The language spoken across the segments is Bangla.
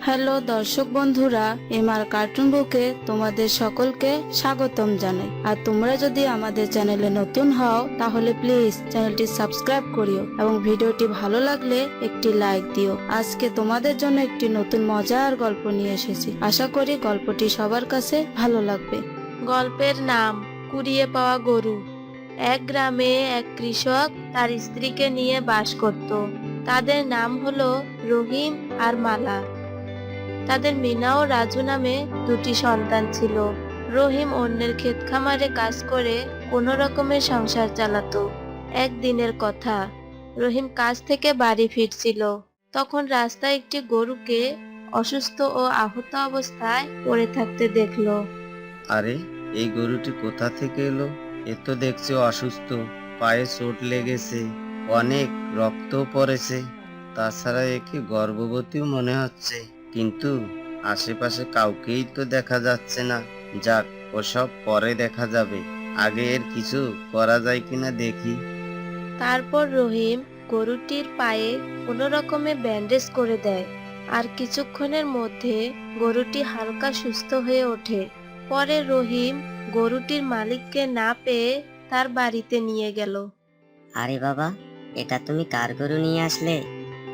হ্যালো দর্শক বন্ধুরা, এমআর কার্টুন বুকে তোমাদের সকলকে স্বাগতম জানাই। আর তোমরা যদি আমাদের চ্যানেলে নতুন হও, তাহলে প্লিজ চ্যানেলটি সাবস্ক্রাইব করিও এবং ভিডিওটি ভালো লাগলে একটি লাইক দিও। আজকে তোমাদের জন্য একটি নতুন মজার গল্প নিয়ে এসেছি। আশা করি গল্পটি সবার কাছে ভালো লাগবে। গল্পের নাম, কুড়িয়ে পাওয়া গরু। এক গ্রামে এক কৃষক তার স্ত্রীকে নিয়ে বাস করত। তাদের নাম হলো রহিম আর মালা। তাদের মিনা ও রাজু নামে দুটি সন্তান ছিল। রহিম অন্যের ক্ষেত খামারে কাজ করে কোনো রকমের সংসার চালাতো। একদিনের কথা, রহিম কাজ থেকে বাড়ি ফিরছিল। তখন রাস্তায় একটি গরুকে অসুস্থ ও আহত অবস্থায় পড়ে থাকতে দেখল। আরে, এই গরুটি কোথা থেকে এলো? এ তো দেখছি অসুস্থ, পায়ে চোট লেগেছে। অনেক রক্তও পড়েছে। তাছাড়া একে গর্ভবতীও মনে হচ্ছে। কিন্তু আশেপাশে কাউকেই তো দেখা যাচ্ছে না। যাক ওসব পরে দেখা যাবে। আগে এর কিছু করা যায় কিনা দেখি। তারপর রহিম গরুটির পায়ে কোনো রকমে ব্যান্ডেজ করে দেয়। আর কিছুক্ষণের মধ্যে গরুটি হালকা সুস্থ হয়ে ওঠে। পরে রহিম গরুটির মালিককে না পেয়ে তার বাড়িতে নিয়ে গেল। আরে বাবা এটা তুমি কার গরু নিয়ে আসলে?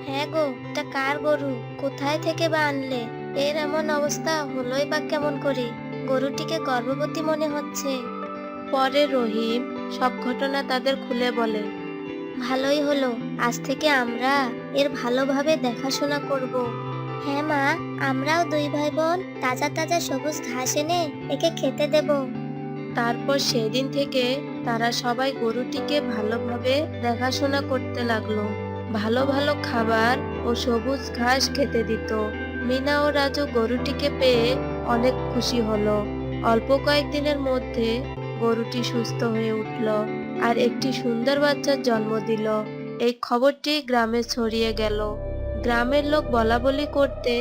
হ্যাঁ গো এটা কার গরু? কোথায় থেকে বা আনলে? এর এমন অবস্থা হলোই বা কেমন করে? গরুটিকে গর্ভবতী মনে হচ্ছে। পরে রহিম সব ঘটনা তাদের খুলে বলে। ভালোই হলো আজ থেকে আমরা এর ভালোভাবে দেখাশোনা করব। হ্যাঁ মা আমরাও দুই ভাই বোন তাজা তাজা সবুজ ঘাস এনে একে খেতে দেব। তারপর সেদিন থেকে তারা সবাই গরুটিকে ভালোভাবে দেখাশোনা করতে লাগল। ভালো ভালো খাবার ও সবুজ ঘাস খেতে দিত। মিনা ও রাজু গরুটিকে পেয়ে অনেক খুশি হলো। অল্প কয়েকদিনের মধ্যে গরুটি সুস্থ হয়ে উঠল আর একটি সুন্দর বাচ্চার জন্ম দিল। এই খবরটি গ্রামে ছড়িয়ে গেল। গ্রামের লোক বলা বলি করতে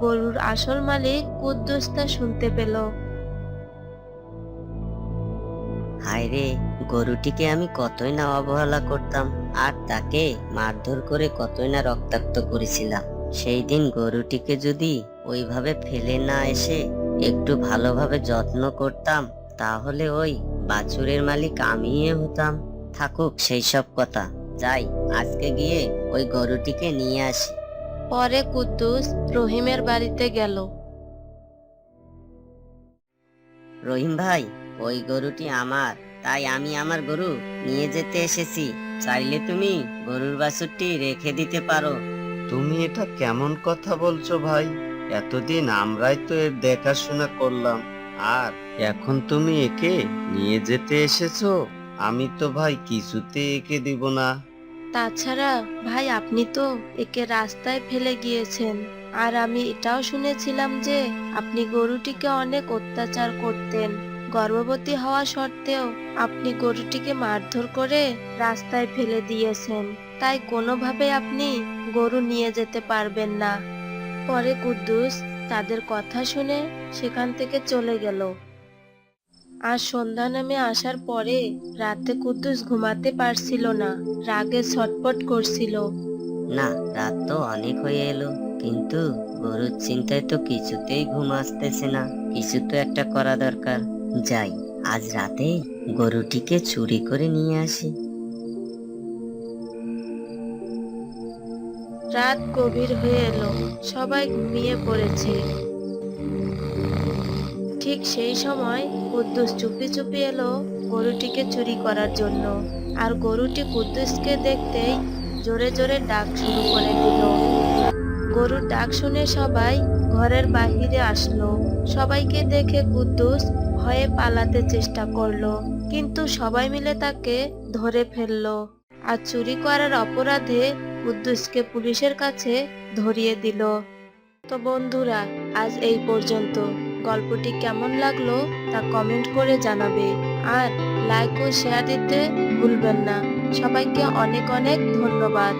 গরুর আসল মালিক কুদ্দুস তা শুনতে পেল। হায় রে গরুটিকে আমি কতই না অবহেলা করতাম আর তাকে মারধর করে কতই না রক্তাক্ত করেছিলাম। সেই দিন গরুটিকে যদি ওইভাবে ফেলে না এসে একটু ভালোভাবে যত্ন করতাম তাহলে ওই বাছুরের মালিক আমিই হতাম। থাকুক সেই সব কথা। যাই আজকে গিয়ে ওই গরুটিকে নিয়ে আসি। পরে কুদ্দুস রহিমের বাড়িতে গেল। রহিম ভাই ওই গরুটি আমার তাই আমি আমার গরু নিয়ে যেতে এসেছি। চাইলে তুমি গরুর বাছুরটি রেখে দিতে পারো। তুমি এটা কেমন কথা বলছো ভাই? এতদিন আমরাই তো এর দেখাশোনা করলাম। আর এখন তুমি একে নিয়ে যেতে এসেছ? আমি তো ভাই কিছুতে একে দিব না। তাছাড়া ভাই আপনি তো একে রাস্তায় ফেলে গিয়েছেন। আর আমি এটাও শুনেছিলাম যে আপনি গরুটিকে অনেক অত্যাচার করতেন। গর্ভবতী হওয়া সত্ত্বেও আপনি গরুটিকে মারধর করে রাস্তায় ফেলে দিয়েছেন। তাই কোনোভাবে আপনি গরু নিয়ে যেতে পারবেন না। পরে কুদ্দুস তাদের কথা শুনে সেখান থেকে চলে গেল। আর সন্ধ্যা নামে আসার পরে রাতে কুদ্দুস ঘুমাতে পারছিল না। রাগে ছটপট করছিল। না, রাত তো অনেক হয়ে এলো। কিন্তু গরুর চিন্তায় তো কিছুতেই ঘুম আসতেছে না। কিছু তো একটা করা দরকার। যাই, আজ রাতে গরুটিকে চুরি করে নিয়ে আসি। রাত গভীর হয়ে এলো, সবাই ঘুমিয়ে পড়েছে। ঠিক সেই সময় কুদ্দুস চুপি চুপি এলো গরুটিকে চুরি করার জন্য। আর গরুটি কুদ্দুসকে দেখতেই জোরে জোরে ডাক শুরু করে দিল। গরুর ডাক শুনে সবাই ঘরের বাহিরে আসলো। সবাইকে দেখে কুদ্দুস ভয়ে পালাতে চেষ্টা করল, কিন্তু সবাই মিলে তাকে ধরে ফেলল। আর চুরি করার অপরাধে কুদ্দুসকে পুলিশের কাছে ধরিয়ে দিল। তো বন্ধুরা, আজ এই পর্যন্ত। গল্পটি কেমন লাগল তা কমেন্ট করে জানাবে। আর লাইক ও শেয়ার দিতে ভুলবেন না। সবাইকে অনেক অনেক ধন্যবাদ।